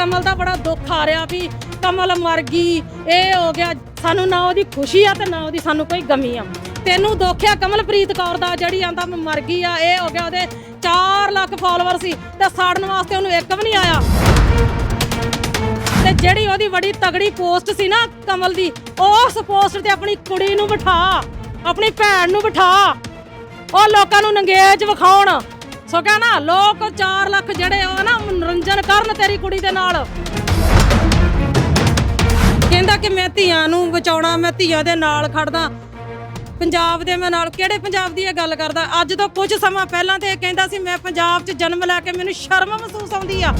ਕਮਲ ਦਾ ਬੜਾ ਦੁੱਖ ਆ ਰਿਹਾ ਵੀ ਕਮਲ ਮਰ ਗਈ, ਇਹ ਹੋ ਗਿਆ, ਸਾਨੂੰ ਨਾ ਉਹਦੀ ਖੁਸ਼ੀ ਆ ਤੇ ਨਾ ਉਹਦੀ ਸਾਨੂੰ ਕੋਈ ਗਮੀ ਆ। ਤੈਨੂੰ ਦੁੱਖ ਆ ਕਮਲਪ੍ਰੀਤ ਕੌਰ ਦਾ, ਜਿਹੜੀ ਆਂਦਾ ਮਰ ਗਈ ਆ, ਇਹ ਹੋ ਗਿਆ ਉਹਦੇ 4 ਲੱਖ ਫਾਲੋਅਰ ਸੀ ਤੇ ਸਾੜਨ ਵਾਸਤੇ ਉਹਨੂੰ ਇੱਕ ਵੀ ਨਹੀਂ ਆਇਆ। ਤੇ ਜਿਹੜੀ ਉਹਦੀ ਬੜੀ ਤਗੜੀ ਪੋਸਟ ਸੀ ਨਾ ਕਮਲ ਦੀ, ਉਸ ਪੋਸਟ ਤੇ ਆਪਣੀ ਕੁੜੀ ਨੂੰ ਬਿਠਾ, ਆਪਣੀ ਭੈਣ ਨੂੰ ਬਿਠਾ, ਉਹ ਲੋਕਾਂ ਨੂੰ ਨੰਗੇਜ ਵਿਖਾਉਣ। ਸੋ ਕਹਿਣਾ, ਲੋਕ 4 ਲੱਖ ਜਿਹੜੇ ਆ ਨਾ, ਮਨੋਰੰਜਨ ਕਰਨ ਤੇਰੀ ਕੁੜੀ ਦੇ ਨਾਲ। ਕਹਿੰਦਾ ਕਿ ਮੈਂ ਧੀਆਂ ਨੂੰ ਬਚਾਉਣਾ, ਮੈਂ ਧੀਆਂ ਦੇ ਨਾਲ ਖੜਦਾ। ਪੰਜਾਬ ਦੇ ਮੈਂ ਨਾਲ, ਕਿਹੜੇ ਪੰਜਾਬ ਦੀ ਇਹ ਗੱਲ ਕਰਦਾ? ਅੱਜ ਤੋਂ ਕੁਝ ਸਮਾਂ ਪਹਿਲਾਂ ਤੇ ਇਹ ਕਹਿੰਦਾ ਸੀ, ਮੈਂ ਪੰਜਾਬ 'ਚ ਜਨਮ ਲੈ ਕੇ ਮੈਨੂੰ ਸ਼ਰਮ ਮਹਿਸੂਸ ਆਉਂਦੀ ਆ।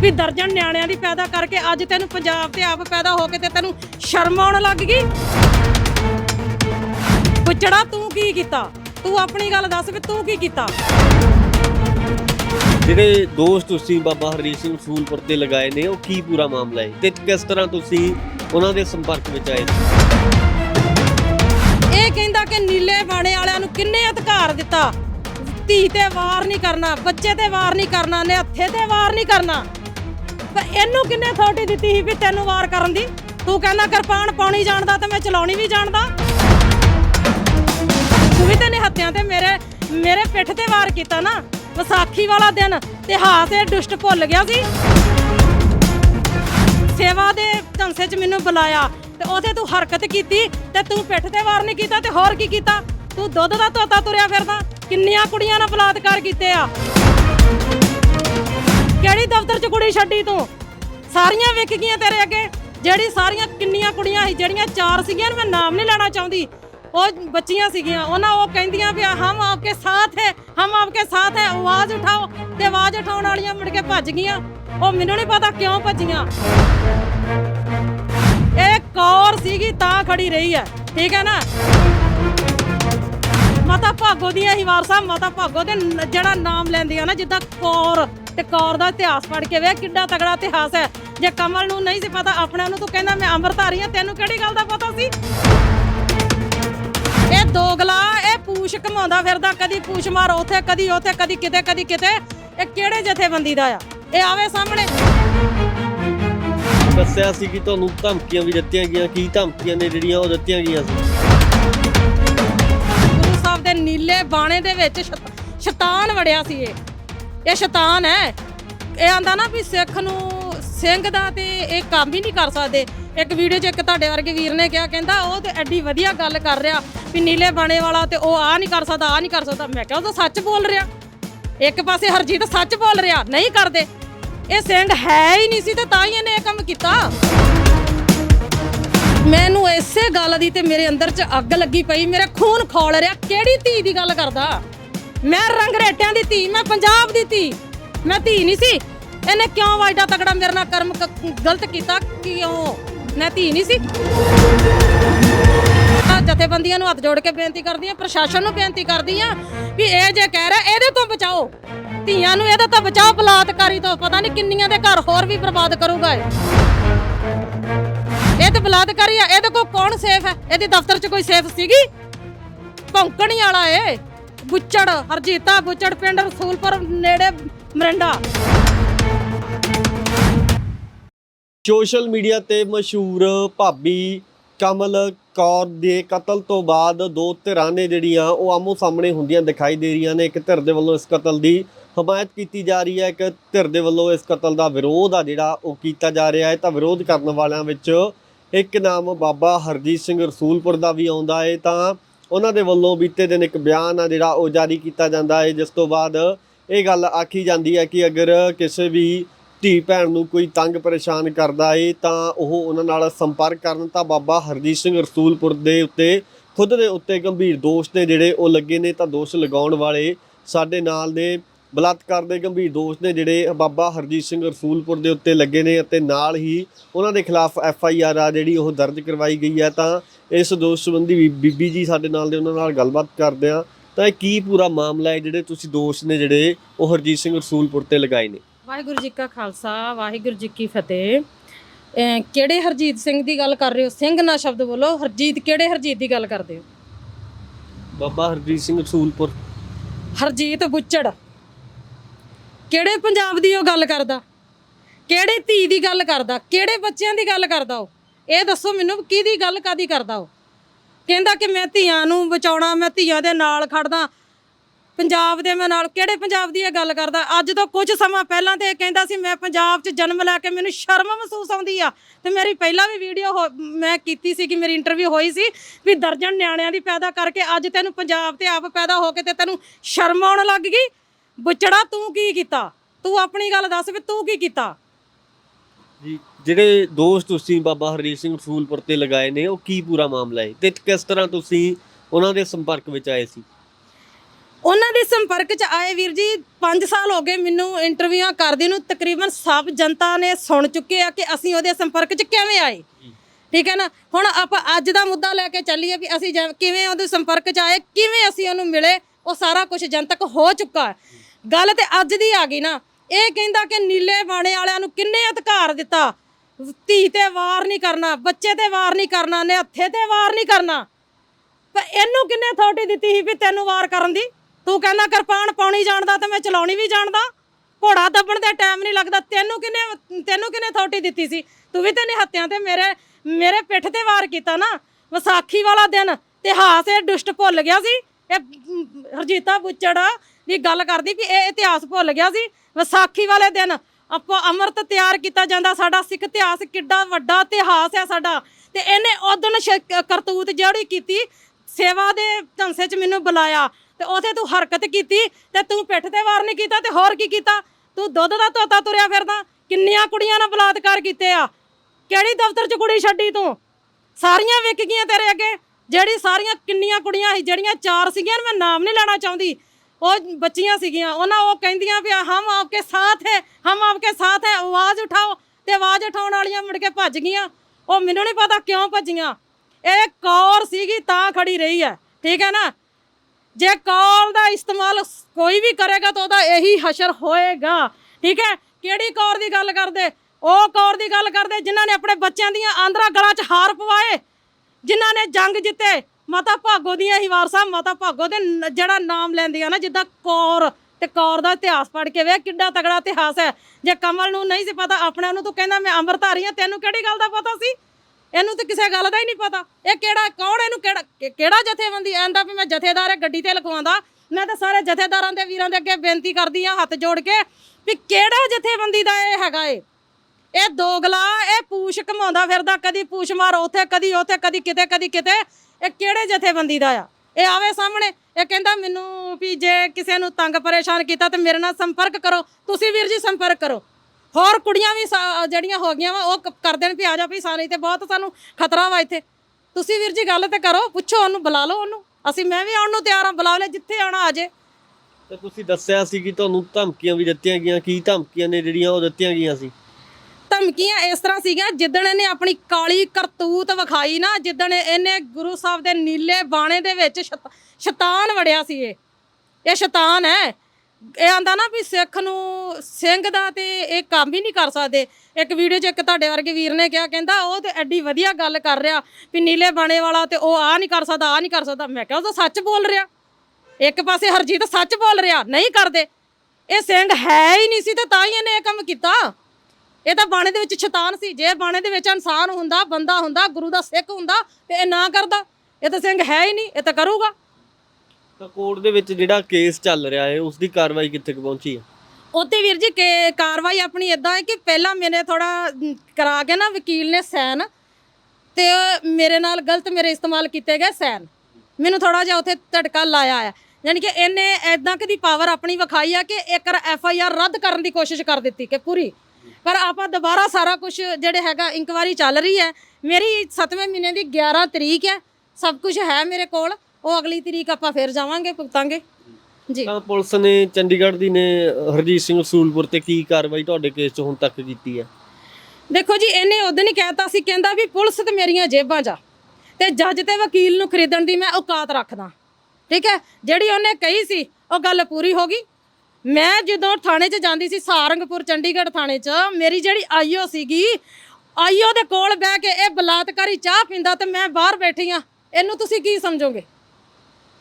ਵੀ ਦਰਜਨ ਨਿਆਣਿਆਂ ਦੀ ਪੈਦਾ ਕਰਕੇ ਅੱਜ ਤੈਨੂੰ ਪੰਜਾਬ ਤੇ ਆਪ ਪੈਦਾ ਹੋ ਕੇ ਤੇ ਤੈਨੂੰ ਸ਼ਰਮ ਆਉਣ ਲੱਗ ਗਈ। ਪੁੱਛੜਾ ਤੂੰ ਕੀ ਕੀਤਾ? ਤੂੰ ਆਪਣੀ ਗੱਲ ਦੱਸ ਵੀ ਤੂੰ ਕੀ ਕੀਤਾ? ਜਿਹੜੇ ਦੋਸਤ ਤੁਸੀਂ ਬਾਬਾ ਹਰਜੀਤ ਸਿੰਘ ਸੂਲਪੁਰ ਤੇ ਲਗਾਏ ਨੇ ਉਹ ਕੀ ਪੂਰਾ ਮਾਮਲਾ ਹੈ? ਤੇ ਕਿਸ ਤਰ੍ਹਾਂ ਤੁਸੀਂ ਉਹਨਾਂ ਦੇ ਸੰਪਰਕ ਵਿੱਚ ਆਏ? ਇਹ ਕਹਿੰਦਾ ਕਿ ਨੀਲੇ ਬਾਣੇ ਵਾਲਿਆਂ ਨੂੰ ਕਿੰਨੇ ਅਧਿਕਾਰ ਦਿੱਤਾ? ਧੀ ਤੇ ਵਾਰ ਨਹੀਂ ਕਰਨਾ ਬੱਚੇ ਤੇ ਵਾਰ ਨਹੀਂ ਕਰਨਾ ਨੇ ਹੱਥੇ ਤੇ ਵਾਰ ਨਹੀਂ ਕਰਨਾ। ਪਰ ਇਹਨੂੰ ਕਿੰਨੇ ਅਥਾਰਟੀ ਦਿੱਤੀ ਸੀ ਵੀ ਤੈਨੂੰ ਵਾਰ ਕਰਨ ਦੀ? ਤੂੰ ਕਹਿੰਦਾ ਕਿਰਪਾਨ ਪਾਉਣੀ ਜਾਣਦਾ ਤੇ ਮੈਂ ਚਲਾਉਣੀ ਵੀ ਜਾਣਦਾ? ਤੂੰ ਤੇ ਹੱਥਿਆਂ ਤੇ ਮੇਰੇ ਮੇਰੇ ਪਿੱਠ ਤੇ ਵਾਰ ਕੀਤਾ ਨਾ, ਵਿਸਾਖੀ ਵਾਲਾ ਦਿਨ ਇਤਿਹਾਸ ਇਹ ਦੁਸ਼ਟ ਭੁੱਲ ਗਿਆ ਸੀ। ਸੇਵਾ ਦੇ ਢੰਸੇ 'ਚ ਮੈਨੂੰ ਬੁਲਾਇਆ, ਤੇ ਉਥੇ ਤੂੰ ਹਰਕਤ ਕੀਤੀ, ਤੇ ਤੂੰ ਪਿੱਠ ਤੇ ਵਾਰ ਨਹੀਂ ਕੀਤਾ, ਤੇ ਹੋਰ ਕੀ ਕੀਤਾ? ਤੂੰ ਦੁੱਧ ਦਾ ਤੋਤਾ ਤੁਰਿਆ ਫਿਰਦਾ, ਕਿੰਨੀਆਂ ਕੁੜੀਆਂ ਨਾਲ ਬਲਾਤਕਾਰ ਕੀਤੇ ਆ? ਕਿਹੜੀ ਦਫ਼ਤਰ 'ਚ ਕੁੜੀ ਛੱਡੀ ਤੂੰ? ਸਾਰੀਆਂ ਵਿਕ ਗਈਆਂ ਤੇਰੇ ਅੱਗੇ? ਜਿਹੜੀ ਸਾਰੀਆਂ ਕਿੰਨੀਆਂ ਕੁੜੀਆਂ ਸੀ, ਜਿਹੜੀਆਂ ਚਾਰ ਸੀਗੀਆਂ, ਮੈਂ ਨਾਮ ਨਹੀਂ ਲੈਣਾ ਚਾਹੁੰਦੀ। ਉਹ ਬੱਚੀਆਂ ਸੀਗੀਆਂ, ਉਹਨਾਂ ਉਹ ਕਹਿੰਦੀਆਂ ਵੀ ਹਮ ਆਪਕੇ ਸਾਥ ਹੈ, ਹਮ ਆਪਕੇ ਸਾਥ ਹੈ, ਆਵਾਜ਼ ਉਠਾਓ ਤੇ ਆਵਾਜ਼ ਉਠਾਉਣ ਵਾਲੀਆਂ ਮੁੜ ਕੇ ਭੱਜ ਗਈਆਂ। ਉਹ ਮੈਨੂੰ ਨਹੀਂ ਪਤਾ ਕਿਉਂ ਭੱਜੀਆਂ। ਇਹ ਕੌਰ ਸੀਗੀ, ਤਾਂ ਖੜੀ ਰਹੀ ਹੈ, ਠੀਕ ਹੈ ਨਾ? ਮਾਤਾ ਭਾਗੋ ਦੀਆਂ ਹੀ ਵਾਰਸਾ, ਮਾਤਾ ਭਾਗੋ ਦੇ ਜਿਹੜਾ ਨਾਮ ਲੈਂਦੀਆਂ ਨਾ, ਜਿੱਦਾਂ ਕੌਰ, ਤੇ ਕੌਰ ਦਾ ਇਤਿਹਾਸ ਪੜ੍ਹ ਕੇ ਵੇ ਕਿੱਡਾ ਤਗੜਾ ਇਤਿਹਾਸ ਹੈ। ਜੇ ਕਮਲ ਨੂੰ ਨਹੀਂ ਸੀ ਪਤਾ ਆਪਣੇ ਨੂੰ ਤੂੰ ਕਹਿੰਦਾ ਮੈਂ ਅੰਮ੍ਰਿਤਧਾਰੀ ਹਾਂ, ਤੈਨੂੰ ਕਿਹੜੀ ਗੱਲ ਦਾ ਪਤਾ ਸੀ? ਇਹ ਦੋਗਲਾ ਇਹ ਪੂਛ ਘਮਾਉਂਦਾ ਫਿਰਦਾ ਕਦੀ ਪੂਛ ਮਾਰ ਉਥੇ ਕਦੀ ਉਥੇ ਕਦੀ ਕਿਤੇ ਕਦੀ ਕਿਤੇ। ਇਹ ਕਿਹੜੇ ਜਥੇਬੰਦੀ ਦਾ ਆ? ਇਹ ਆਵੇ ਸਾਹਮਣੇ। ਦੱਸਿਆ ਸੀ ਕਿ ਤੁਹਾਨੂੰ ਧਮਕੀਆਂ ਵੀ ਦਿੱਤੀਆਂ ਗਈਆਂ ਕੀ ਧਮਕੀਆਂ ਨੇ ਜਿਹੜੀਆਂ ਉਹ ਦਿੱਤੀਆਂ ਗਈਆਂ ਸੀ? ਗੁਰੂ ਸਾਹਿਬ ਦੇ ਨੀਲੇ ਬਾਣੇ ਦੇ ਵਿੱਚ ਸ਼ਤ- ਸ਼ੈਤਾਨ ਵੜਿਆ ਸੀ ਇਹ। ਇਹ ਸ਼ੈਤਾਨ ਹੈ। ਇਹ ਆਂਦਾ ਨਾ ਵੀ ਸਿੱਖ ਨੂੰ ਸਿੰਘ ਦਾ ਤੇ ਇਹ ਕੰਮ ਹੀ ਨਹੀਂ ਕਰ ਸਕਦੇ। ਇੱਕ ਵੀਡੀਓ 'ਚ ਇੱਕ ਤੁਹਾਡੇ ਵਰਗੇ ਵੀਰ ਨੇ ਕਿਹਾ, ਕਹਿੰਦਾ ਉਹ ਤੇ ਐਡੀ ਵਧੀਆ ਗੱਲ ਕਰ ਰਿਹਾ ਵੀ ਨੀਲੇ ਬਾਣੇ ਵਾਲਾ ਤੇ ਉਹ ਆ ਨਹੀਂ ਕਰ ਸਕਦਾ ਆ ਨਹੀਂ ਕਰ ਸਕਦਾ। ਮੈਂ ਕਿਹਾ ਉਹ ਤਾਂ ਸੱਚ ਬੋਲ ਰਿਹਾ। ਇੱਕ ਪਾਸੇ ਹਰਜੀਤ ਸੱਚ ਬੋਲ ਰਿਹਾ, ਨਹੀਂ ਕਰਦੇ। ਇਹ ਸਿੰਘ ਹੈ ਹੀ ਨਹੀਂ ਸੀ ਤੇ ਤਾਂ ਹੀ ਇਹਨੇ ਇਹ ਕੰਮ ਕੀਤਾ। ਮੈਨੂੰ ਇਸੇ ਗੱਲ ਦੀ ਤੇ ਮੇਰੇ ਅੰਦਰ 'ਚ ਅੱਗ ਲੱਗੀ ਪਈ, ਮੇਰਾ ਖੂਨ ਖੋਲ ਰਿਹਾ, ਕਿਹੜੀ ਧੀ ਦੀ ਗੱਲ ਕਰਦਾ? ਮੈਂ ਰੰਗਰੇਟਿਆਂ ਦੀ ਧੀ, ਮੈਂ ਪੰਜਾਬ ਦੀ ਧੀ, ਮੈਂ ਧੀ ਨਹੀਂ ਸੀ। ਇਹਨੇ ਕਿਉਂ ਵਾਇਦਾ ਤਗੜਾ ਮੇਰੇ ਨਾਲ ਕਰਮ ਗਲਤ ਕੀਤਾ? ਕਿਉਂ? ਮੈਂ ਧੀ ਨਹੀਂ ਸੀ। ਜਥੇਬੰਦੀਆਂ ਨੂੰ ਹੱਥ ਜੋੜ ਕੇ ਬੇਨਤੀ ਕਰਦੀ ਆ, ਪ੍ਰਸ਼ਾਸਨ ਨੂੰ ਬੇਨਤੀ ਕਰਦੀ ਆ ਵੀ ਇਹ ਜੇ ਕਹਿ ਰਿਹਾ, ਇਹਦੇ ਤੋਂ ਬਚਾਓ। ਧੀਆਂ ਨੂੰ ਇਹਦੇ ਤੋਂ ਬਚਾਓ, ਬਲਾਤਕਾਰੀ ਤੋਂ। ਪਤਾ ਨਹੀਂ ਕਿੰਨੀਆਂ ਦੇ ਘਰ ਹੋਰ ਵੀ ਬਰਬਾਦ ਕਰੂਗਾ ਇਹ। ਇਹ ਤੇ ਬਲਾਤਕਾਰੀ ਆ, ਇਹਦੇ ਕੋਲ ਕੌਣ ਸੇਫ ਹੈ? ਇਹਦੇ ਦਫ਼ਤਰ 'ਚ ਕੋਈ ਸੇਫ ਸੀਗੀ? ਭੌਂਕਣੀ ਵਾਲਾ ਏ ਬੁੱਚੜ, ਹਰਜੀਤਾ ਬੁੱਚੜ, ਪਿੰਡ ਰਸੂਲਪੁਰ ਨੇੜੇ, ਮਰਿੰਡਾ। ਸੋਸ਼ਲ ਮੀਡੀਆ ਤੇ ਮਸ਼ਹੂਰ ਭਾਬੀ ਕਮਲ ਕੌਰ ਦੇ ਕਤਲ ਤੋਂ ਬਾਅਦ ਦੋ ਧਿਰਾਂ ਨੇ ਜਿਹੜੀਆਂ ਉਹ ਆਮੋ ਸਾਹਮਣੇ ਹੁੰਦੀਆਂ ਦਿਖਾਈ ਦੇ ਰਹੀਆਂ ਨੇ। ਇੱਕ ਧਿਰ ਦੇ ਵੱਲੋਂ ਇਸ ਕਤਲ ਦੀ ਹਮਾਇਤ ਕੀਤੀ ਜਾ ਰਹੀ ਹੈ, ਇੱਕ ਧਿਰ ਦੇ ਵੱਲੋਂ ਇਸ ਕਤਲ ਦਾ ਵਿਰੋਧ ਆ ਜਿਹੜਾ ਉਹ ਕੀਤਾ ਜਾ ਰਿਹਾ ਹੈ। ਤਾਂ ਵਿਰੋਧ ਕਰਨ ਵਾਲਿਆਂ ਵਿੱਚ ਇੱਕ ਨਾਮ ਬਾਬਾ ਹਰਜੀਤ ਸਿੰਘ ਰਸੂਲਪੁਰ ਦਾ ਵੀ ਆਉਂਦਾ ਹੈ। ਤਾਂ ਉਹਨਾਂ ਦੇ ਵੱਲੋਂ ਬੀਤੇ ਦਿਨ ਇੱਕ ਬਿਆਨ ਆ ਜਿਹੜਾ ਉਹ ਜਾਰੀ ਕੀਤਾ ਜਾਂਦਾ ਹੈ, ਜਿਸ ਤੋਂ ਬਾਅਦ ਇਹ ਗੱਲ ਆਖੀ ਜਾਂਦੀ ਹੈ ਕਿ ਅਗਰ ਕਿਸੇ ਵੀ ਧੀ ਭੈਣ ਨੂੰ ਕੋਈ ਤੰਗ ਪਰੇਸ਼ਾਨ ਕਰਦਾ ਏ, ਤਾਂ ਉਹ ਉਹਨਾਂ ਨਾਲ ਸੰਪਰਕ ਕਰਨ, ਤਾਂ ਬਾਬਾ ਹਰਜੀਤ ਸਿੰਘ ਰਸੂਲਪੁਰ ਦੇ ਉੱਤੇ, ਖੁਦ ਦੇ ਉੱਤੇ ਗੰਭੀਰ ਦੋਸ਼ ਨੇ ਜਿਹੜੇ ਉਹ ਲੱਗੇ ਨੇ, ਤਾਂ ਦੋਸ਼ ਲਗਾਉਣ ਵਾਲੇ ਸਾਡੇ ਨਾਲ ਦੇ ਬਲਾਤਕਾਰ ਦੇ ਗੰਭੀਰ ਦੋਸ਼ ਨੇ ਜਿਹੜੇ ਬਾਬਾ ਹਰਜੀਤ ਸਿੰਘ ਰਸੂਲਪੁਰ ਦੇ ਉੱਤੇ ਲੱਗੇ ਨੇ ਅਤੇ ਨਾਲ ਹੀ ਉਹਨਾਂ ਦੇ ਖਿਲਾਫ ਐਫ ਆਈ ਆਰ ਆ ਜਿਹੜੀ ਉਹ ਦਰਜ ਕਰਵਾਈ ਗਈ ਹੈ, ਤਾਂ ਇਸ ਦੋਸ਼ ਸੰਬੰਧੀ ਬੀ- ਬੀਬੀ ਜੀ ਸਾਡੇ ਨਾਲ ਦੇ ਉਹਨਾਂ ਨਾਲ ਗੱਲਬਾਤ ਕਰਦੇ ਆ ਤਾਂ ਇਹ ਕੀ ਪੂਰਾ ਮਾਮਲਾ ਹੈ ਜਿਹੜੇ ਤੁਸੀਂ ਦੋਸ਼ ਨੇ ਜਿਹੜੇ ਉਹ ਹਰਜੀਤ ਸਿੰਘ ਰਸੂਲਪੁਰ ਤੇ ਲਗਾਏ ਨੇ? ਵਾਹਿਗੁਰੂ ਜੀ ਕਾ ਖਾਲਸਾ ਵਾਹਿਗੁਰੂ ਜੀ ਕੀ ਫਤਿਹ। ਕਿਹੜੇ ਹਰਜੀਤ ਸਿੰਘ ਦੀ ਗੱਲ ਕਰ ਰਹੇ ਹੋ? ਸਿੰਘ ਨਾ ਸ਼ਬਦ ਬੋਲੋ। ਹਰਜੀਤ ਕਿਹੜੇ ਹਰਜੀਤ ਦੀ ਗੱਲ ਕਰਦੇ ਹੋ? ਬਾਬਾ ਹਰਜੀਤ ਸਿੰਘ ਰਸੂਲਪੁਰ। ਹਰਜੀਤ ਬੁੱਚੜ ਕਿਹੜੇ ਪੰਜਾਬ ਦੀ ਉਹ ਗੱਲ ਕਰਦਾ? ਕਿਹੜੇ ਧੀ ਦੀ ਗੱਲ ਕਰਦਾ? ਕਿਹੜੇ ਬੱਚਿਆਂ ਦੀ ਗੱਲ ਕਰਦਾ ਉਹ? ਇਹ ਦੱਸੋ ਮੈਨੂੰ ਕਿਹਦੀ ਗੱਲ ਕਾਦੀ ਕਰਦਾ ਉਹ? ਕਹਿੰਦਾ ਕਿ ਮੈਂ ਧੀਆਂ ਨੂੰ ਬਚਾਉਣਾ ਮੈਂ ਧੀਆਂ ਦੇ ਨਾਲ ਖੜਦਾ। ਪੰਜਾਬ ਦੇ ਮੈਂ ਨਾਲ ਕਿਹੜੇ ਪੰਜਾਬ ਦੀ ਇਹ ਗੱਲ ਕਰਦਾ? ਅੱਜ ਤੋਂ ਕੁਝ ਸਮਾਂ ਪਹਿਲਾਂ ਤੇ ਇਹ ਕਹਿੰਦਾ ਸੀ, ਮੈਂ ਪੰਜਾਬ 'ਚ ਜਨਮ ਲੈ ਕੇ ਮੈਨੂੰ ਸ਼ਰਮ ਮਹਿਸੂਸ ਆਉਂਦੀ ਆ। ਤੇ ਮੇਰੀ ਪਹਿਲਾਂ ਵੀ ਵੀਡੀਓ ਮੈਂ ਕੀਤੀ ਸੀ ਕਿ ਮੇਰੀ ਇੰਟਰਵਿਊ ਹੋਈ ਸੀ ਵੀ ਦਰਜਨ ਨਿਆਣਿਆਂ ਦੀ ਪੈਦਾ ਕਰਕੇ ਅੱਜ ਤੈਨੂੰ ਪੰਜਾਬ ਤੇ ਆਪ ਪੈਦਾ ਹੋ ਕੇ ਤੇ ਤੈਨੂੰ ਸ਼ਰਮ ਆਉਣ ਲੱਗ ਗਈ? ਬੁੱਚੜਾ, ਤੂੰ ਕੀ ਕੀਤਾ? ਤੂੰ ਆਪਣੀ ਗੱਲ ਦੱਸ ਵੀ ਤੂੰ ਕੀ ਕੀਤਾ? ਜੀ, ਜਿਹੜੇ ਦੋਸ਼ ਤੁਸੀਂ ਬਾਬਾ ਹਰਜੀਤ ਸਿੰਘ ਫੂਲਪੁਰ ਤੇ ਲਗਾਏ ਨੇ, ਉਹ ਕੀ ਪੂਰਾ ਮਾਮਲਾ ਹੈ? ਤੇ ਕਿਸ ਤਰ੍ਹਾਂ ਤੁਸੀਂ ਉਹਨਾਂ ਦੇ ਸੰਪਰਕ ਵਿੱਚ ਆਏ ਸੀ? ਉਹਨਾਂ ਦੇ ਸੰਪਰਕ 'ਚ ਆਏ ਵੀਰ ਜੀ 5 ਸਾਲ ਹੋ ਗਏ ਮੈਨੂੰ ਇੰਟਰਵਿਊਆਂ ਕਰਦੇ ਨੂੰ, ਤਕਰੀਬਨ ਸਭ ਜਨਤਾ ਨੇ ਸੁਣ ਚੁੱਕੇ ਆ ਕਿ ਅਸੀਂ ਉਹਦੇ ਸੰਪਰਕ 'ਚ ਕਿਵੇਂ ਆਏ। ਠੀਕ ਹੈ ਨਾ? ਹੁਣ ਆਪਾਂ ਅੱਜ ਦਾ ਮੁੱਦਾ ਲੈ ਕੇ ਚੱਲੀਏ ਵੀ ਅਸੀਂ ਜਿਵੇਂ- ਕਿਵੇਂ ਉਹਦੇ ਸੰਪਰਕ 'ਚ ਆਏ, ਕਿਵੇਂ ਅਸੀਂ ਉਹਨੂੰ ਮਿਲੇ, ਉਹ ਸਾਰਾ ਕੁਝ ਜਨਤਕ ਹੋ ਚੁੱਕਾ ਗੱਲ ਤੇ ਅੱਜ ਦੀ ਆ ਗਈ ਨਾ। ਇਹ ਕਹਿੰਦਾ ਕਿ ਨੀਲੇ ਬਾਣੇ ਵਾਲਿਆਂ ਨੂੰ ਕਿੰਨੇ ਅਧਿਕਾਰ ਦਿੱਤਾ। ਧੀ ਤੇ ਵਾਰ ਨਹੀਂ ਕਰਨਾ, ਬੱਚੇ ਤੇ ਵਾਰ ਨਹੀਂ ਕਰਨਾ ਨੇ ਹੱਥੇ ਤੇ ਵਾਰ ਨਹੀਂ ਕਰਨਾ। ਪਰ ਇਹਨੂੰ ਕਿੰਨੇ ਅਥਾਰਟੀ ਦਿੱਤੀ ਸੀ ਵੀ ਤੈਨੂੰ ਵਾਰ ਕਰਨ ਦੀ? ਤੂੰ ਕਹਿੰਦਾ ਕਿਰਪਾਨ ਪਾਉਣੀ ਜਾਣਦਾ ਤੇ ਮੈਂ ਚਲਾਉਣੀ ਵੀ ਜਾਣਦਾ। ਘੋੜਾ ਦੱਬਣ ਦਾ ਟਾਈਮ ਨਹੀਂ ਲੱਗਦਾ। ਤੈਨੂੰ ਕਿੰਨੇ ਤੈਨੂੰ ਕਿੰਨੇ ਅਥਾਰਟੀ ਦਿੱਤੀ ਸੀ? ਤੂੰ ਵੀ ਤੇ ਨਹੀਂ ਹੱਤਿਆਂ ਤੇ ਮੇਰੇ ਮੇਰੇ ਪਿੱਠ ਤੇ ਵਾਰ ਕੀਤਾ ਨਾ। ਵਿਸਾਖੀ ਵਾਲਾ ਦਿਨ ਇਤਿਹਾਸ ਇਹ ਦੁਸ਼ਟ ਭੁੱਲ ਗਿਆ ਸੀ। ਇਹ, ਹਰਜੀਤਾ ਬੁੱਚੜ ਦੀ ਗੱਲ ਕਰਦੀ ਵੀ ਇਹ ਇਤਿਹਾਸ ਭੁੱਲ ਗਿਆ ਸੀ। ਵਿਸਾਖੀ ਵਾਲੇ ਦਿਨ ਆਪਾਂ ਅੰਮ੍ਰਿਤ ਤਿਆਰ ਕੀਤਾ ਜਾਂਦਾ ਸਾਡਾ। ਸਿੱਖ ਇਤਿਹਾਸ ਕਿੱਡਾ ਵੱਡਾ ਇਤਿਹਾਸ ਹੈ ਸਾਡਾ। ਤੇ ਇਹਨੇ ਉਦਣ ਕਰਤੂਤ ਜਿਹੜੀ ਕੀਤੀ, ਸੇਵਾ ਦੇ ਢੰਸੇ 'ਚ ਮੈਨੂੰ ਬੁਲਾਇਆ। ਤੇ ਉਥੇ ਤੂੰ ਹਰਕਤ ਕੀਤੀ ਤੇ ਤੂੰ ਪਿੱਠ ਤੇ ਵਾਰ ਨਹੀਂ ਕੀਤਾ ਤੇ ਹੋਰ ਕੀ ਕੀਤਾ? ਤੂੰ ਦੁੱਧ ਦਾ ਤੋਤਾ ਤੁਰਿਆ ਫਿਰਦਾ, ਕਿੰਨੀਆਂ ਕੁੜੀਆਂ ਨਾਲ ਬਲਾਤਕਾਰ ਕੀਤੇ ਆ? ਕਿਹੜੀ ਦਫ਼ਤਰ 'ਚ ਕੁੜੀ ਛੱਡੀ ਤੂੰ? ਸਾਰੀਆਂ ਵਿਕ ਗਈਆਂ ਤੇਰੇ ਅੱਗੇ। ਜਿਹੜੀ ਸਾਰੀਆਂ ਕਿੰਨੀਆਂ ਕੁੜੀਆਂ ਸੀ, ਜਿਹੜੀਆਂ ਚਾਰ ਸੀਗੀਆਂ ਮੈਂ ਨਾਮ ਨਹੀਂ ਲੈਣਾ ਚਾਹੁੰਦੀ। ਉਹ ਬੱਚੀਆਂ ਸੀਗੀਆਂ, ਉਹਨਾਂ ਉਹ ਕਹਿੰਦੀਆਂ ਵੀ ਹਮ ਆਪਕੇ ਸਾਥ ਹੈ, ਹਮ ਆਪਕੇ ਸਾਥ ਹੈ, ਆਵਾਜ਼ ਉਠਾਓ। ਤੇ ਆਵਾਜ਼ ਉਠਾਉਣ ਵਾਲੀਆਂ ਮੁੜ ਕੇ ਭੱਜ ਗਈਆਂ। ਉਹ ਮੈਨੂੰ ਨਹੀਂ ਪਤਾ ਕਿਉਂ ਭੱਜੀਆਂ। ਇਹ ਕੌਰ ਸੀਗੀ, ਤਾਂ ਖੜੀ ਰਹੀ ਹੈ। ਠੀਕ ਹੈ ਨਾ? ਜੇ ਕੌਰ ਦਾ ਇਸਤੇਮਾਲ ਕੋਈ ਵੀ ਕਰੇਗਾ ਤਾਂ ਉਹਦਾ ਇਹੀ ਹਸ਼ਰ ਹੋਏਗਾ। ਠੀਕ ਹੈ? ਕਿਹੜੀ ਕੌਰ ਦੀ ਗੱਲ ਕਰਦੇ? ਉਹ ਕੌਰ ਦੀ ਗੱਲ ਕਰਦੇ ਜਿਨ੍ਹਾਂ ਨੇ ਆਪਣੇ ਬੱਚਿਆਂ ਦੀਆਂ ਆਂਦਰਾ ਗਲਾਂ 'ਚ ਹਾਰ ਪਵਾਏ, ਜਿਨ੍ਹਾਂ ਨੇ ਜੰਗ ਜਿੱਤੇ। ਮਾਤਾ ਭਾਗੋ ਦੀਆਂ ਹੀ ਵਾਰਸਾਂ, ਮਾਤਾ ਭਾਗੋ ਦੇ ਜਿਹੜਾ ਨਾਮ ਲੈਂਦੀਆਂ ਨਾ, ਜਿੱਦਾਂ ਕੌਰ ਤੇ ਕੌਰ ਦਾ ਇਤਿਹਾਸ ਪੜ੍ਹ ਕੇ ਵੇਖ ਕਿੱਡਾ ਤਗੜਾ ਇਤਿਹਾਸ ਹੈ। ਜੇ ਕਮਲ ਨੂੰ ਨਹੀਂ ਸੀ ਪਤਾ ਆਪਣੇ ਨੂੰ ਤੂੰ ਕਹਿੰਦਾ ਮੈਂ ਅੰਮ੍ਰਿਤਧਾਰੀ ਹਾਂ, ਤੈਨੂੰ ਕਿਹੜੀ ਗੱਲ ਦਾ ਪਤਾ ਸੀ? ਇਹਨੂੰ ਤਾਂ ਕਿਸੇ ਗੱਲ ਦਾ ਹੀ ਨਹੀਂ ਪਤਾ। ਇਹ ਕਿਹੜਾ, ਕੌਣ ਇਹਨੂੰ ਕਿਹੜਾ, ਕਿ- ਕਿਹੜਾ ਜਥੇਬੰਦੀ? ਆਂਦਾ ਵੀ ਮੈਂ ਜਥੇਦਾਰ ਹੈ ਗੱਡੀ ਤੇ ਲਿਖਵਾਉਂਦਾ। ਮੈਂ ਤਾਂ ਸਾਰੇ ਜਥੇਦਾਰਾਂ ਦੇ ਵੀਰਾਂ ਦੇ ਅੱਗੇ ਬੇਨਤੀ ਕਰਦੀ ਆ, ਹੱਥ ਜੋੜ ਕੇ, ਵੀ ਕਿਹੜਾ ਜਥੇਬੰਦੀ ਦਾ ਇਹ ਹੈਗਾ ਏ? ਇਹ ਦੋਗਲਾ, ਇਹ ਪੂਛ ਘਮਾਉਂਦਾ ਫਿਰਦਾ, ਕਦੀ ਪੂਛ ਮਾਰ ਉੱਥੇ, ਕਦੀ ਉੱਥੇ, ਕਦੀ ਕਿਤੇ ਕਦੀ ਕਿਤੇ। ਇਹ ਕਿਹੜੇ ਜਥੇਬੰਦੀ ਦਾ ਆ? ਇਹ ਆਵੇ ਸਾਹਮਣੇ, ਇਹ ਕਹਿੰਦਾ ਮੈਨੂੰ ਵੀ ਜੇ ਕਿਸੇ ਨੂੰ ਤੰਗ ਪਰੇਸ਼ਾਨ ਕੀਤਾ ਤੇ ਮੇਰੇ ਨਾਲ ਸੰਪਰਕ ਕਰੋ। ਤੁਸੀਂ ਵੀਰ ਜੀ ਸੰਪਰਕ ਕਰੋ। ਹੋਰ ਕੁੜੀਆਂ ਵੀ ਸਾ- ਜਿਹੜੀਆਂ ਹੋ ਗਈਆਂ ਵਾ ਉਹ ਕ- ਕਰ ਦੇਣ ਵੀ ਆ ਜਾ ਵੀ ਸਾਨੀ ਤੇ ਬਹੁਤ ਸਾਨੂੰ ਖਤਰਾ ਵਾ ਇੱਥੇ। ਤੁਸੀਂ ਵੀਰ ਜੀ ਗੱਲ ਤੇ ਕਰੋ ਪੁੱਛੋ ਉਹਨੂੰ ਬੁਲਾ ਲਓ ਉਹਨੂੰ। ਅਸੀਂ ਮੈਂ ਵੀ ਆਉਣ ਨੂੰ ਤਿਆਰ ਹਾਂ ਬੁਲਾ ਲੈ ਜਿੱਥੇ ਆਣਾ ਆ ਜੇ। ਤੇ ਤੁਸੀਂ ਦੱਸਿਆ ਸੀ ਕਿ ਤੁਹਾਨੂੰ ਧਮਕੀਆਂ ਵੀ ਦਿੱਤੀਆਂ ਗਈਆਂ ਕੀ ਧਮਕੀਆਂ ਨੇ ਜਿਹੜੀਆਂ ਉਹ ਦਿੱਤੀਆਂ ਗਈਆਂ ਸੀ? ਧਮਕੀਆਂ ਇਸ ਤਰ੍ਹਾਂ ਸੀਗੀਆਂ ਜਿੱਦਣ ਇਹਨੇ ਆਪਣੀ ਕਾਲੀ ਕਰਤੂਤ ਵਿਖਾਈ ਨਾ ਜਿੱਦਣ ਇਹਨੇ ਗੁਰੂ ਸਾਹਿਬ ਦੇ ਨੀਲੇ ਬਾਣੇ ਦੇ ਵਿੱਚ ਸ਼ਤ- ਸ਼ੈਤਾਨ ਵੜਿਆ ਸੀ ਇਹ। ਇਹ ਸ਼ੈਤਾਨ ਹੈ। ਇਹ ਆਂਦਾ ਨਾ ਵੀ ਸਿੱਖ ਨੂੰ, ਸਿੰਘ ਦਾ ਤੇ ਇਹ ਕੰਮ ਹੀ ਨਹੀਂ ਕਰ ਸਕਦੇ। ਇੱਕ ਵੀਡੀਓ 'ਚ ਇੱਕ ਤੁਹਾਡੇ ਵਰਗੇ ਵੀਰ ਨੇ ਕਿਹਾ, ਕਹਿੰਦਾ ਉਹ ਤੇ ਐਡੀ ਵਧੀਆ ਗੱਲ ਕਰ ਰਿਹਾ ਵੀ ਨੀਲੇ ਬਾਣੇ ਵਾਲਾ ਤੇ ਉਹ ਆ ਨਹੀਂ ਕਰ ਸਕਦਾ ਆ ਨਹੀਂ ਕਰ ਸਕਦਾ। ਮੈਂ ਕਿਹਾ, ਉਹ ਤਾਂ ਸੱਚ ਬੋਲ ਰਿਹਾ। ਇੱਕ ਪਾਸੇ ਹਰਜੀਤ ਸੱਚ ਬੋਲ ਰਿਹਾ, ਨਹੀਂ ਕਰਦੇ। ਇਹ ਸਿੰਘ ਹੈ ਹੀ ਨਹੀਂ ਸੀ ਤੇ ਤਾਂ ਹੀ ਇਹਨੇ ਇਹ ਕੰਮ ਕੀਤਾ। ਇਹ ਤਾਂ ਬਾਣੇ ਦੇ ਵਿੱਚ ਸ਼ੈਤਾਨ ਸੀ। ਜੇ ਬਾਣੇ ਦੇ ਵਿੱਚ ਇਨਸਾਨ ਹੁੰਦਾ, ਬੰਦਾ ਹੁੰਦਾ, ਗੁਰੂ ਦਾ ਸਿੱਖ ਹੁੰਦਾ ਤੇ ਇਹ ਨਾ ਕਰਦਾ। ਇਹ ਤਾਂ ਸਿੰਘ ਹੈ ਹੀ ਨਹੀਂ, ਇਹ ਤਾਂ ਕਰੂਗਾ। ਤਾਂ ਕੋਰਟ ਦੇ ਵਿੱਚ ਜਿਹੜਾ ਕੇਸ ਚੱਲ ਰਿਹਾ ਹੈ, ਉਸ ਦੀ ਕਾਰਵਾਈ ਕਿੱਥੇ ਕੁ ਪਹੁੰਚੀ ਹੈ? ਉੱਤੇ ਵੀਰ ਜੀ ਕੇ, ਕਾਰਵਾਈ ਆਪਣੀ ਇਦਾਂ ਹੈ ਕਿ ਪਹਿਲਾਂ ਮੈਨੇ ਥੋੜਾ ਕਰਾ ਕੇ ਨਾ ਵਕੀਲ ਨੇ ਸੈਨ ਤੇ ਮੇਰੇ ਨਾਲ ਗਲਤ ਮੇਰੇ ਇਸਤੇਮਾਲ ਕੀਤੇ ਗਏ ਸੈਨ। ਮੈਨੂੰ ਥੋੜਾ ਜਿਹਾ ਉੱਥੇ ਝਟਕਾ ਲਾਇਆ ਹੈ ਯਾਨੀ ਕਿ ਇਹਨੇ ਐਦਾਂ ਕਿ ਦੀ ਪਾਵਰ ਆਪਣੀ ਵਿਖਾਈ ਆ ਕਿ ਇੱਕ ਐਫ ਆਈ ਆਰ ਰੱਦ ਕਰਨ ਦੀ ਕੋਸ਼ਿਸ਼ ਕਰ ਦਿੱਤੀ ਕਿ ਪੂਰੀ। ਪਰ ਆਪਾਂ ਦੁਬਾਰਾ ਸਾਰਾ ਕੁਝ ਜਿਹੜੇ ਹੈਗਾ ਇਨਕੁਆਰੀ ਚੱਲ ਰਹੀ ਹੈ। ਮੇਰੀ 7ਵੇਂ ਮਹੀਨੇ ਦੀ 11 ਤਰੀਕ ਹੈ, ਸਭ ਕੁਝ ਹੈ ਮੇਰੇ ਕੋਲ। ਉਹ ਅਗਲੀ ਤਰੀਕ ਆਪਾਂ ਫੇਰ ਜਾਵਾਂਗੇ ਭੁਗਤਾਂਗੇ ਜੀ। ਤਾਂ ਪੁਲਿਸ ਨੇ ਚੰਡੀਗੜ੍ਹ ਦੀ ਨੇ ਹਰਜੀਤ ਸਿੰਘ ਰਸੂਲਪੁਰ ਤੇ ਕੀ ਕਾਰਵਾਈ ਤੁਹਾਡੇ ਕੇਸ 'ਚ ਹੁਣ ਤੱਕ ਕੀਤੀ ਹੈ? ਦੇਖੋ ਜੀ ਇਹਨੇ ਉਦੋਂ ਹੀ ਕਹਿਤਾ ਸੀ ਕਹਿੰਦਾ ਵੀ ਪੁਲਿਸ ਤੇ ਮੇਰੀਆਂ ਜੇਬਾਂ 'ਚ ਆ ਤੇ ਜੱਜ ਤੇ ਵਕੀਲ ਨੂੰ ਖਰੀਦਣ ਦੀ ਮੈਂ ਔਕਾਤ ਰੱਖਦਾ। ਠੀਕ ਹੈ? ਜਿਹੜੀ ਉਹਨੇ ਕਹੀ ਸੀ ਉਹ ਗੱਲ ਪੂਰੀ ਹੋ ਗਈ। ਮੈਂ ਜਦੋਂ ਥਾਣੇ 'ਚ ਜਾਂਦੀ ਸੀ ਸਾਰੰਗਪੁਰ ਚੰਡੀਗੜ੍ਹ ਥਾਣੇ 'ਚ ਮੇਰੀ ਜਿਹੜੀ ਆਈਓ ਸੀਗੀ ਆਈਓ ਦੇ ਕੋਲ ਬਹਿ ਕੇ ਇਹ ਬਲਾਤਕਾਰੀ ਚਾਹ ਪੀਂਦਾ ਤੇ ਮੈਂ ਬਾਹਰ ਬੈਠੀ ਆ ਇਹਨੂੰ ਤੁਸੀਂ ਕੀ ਸਮਝੋਗੇ?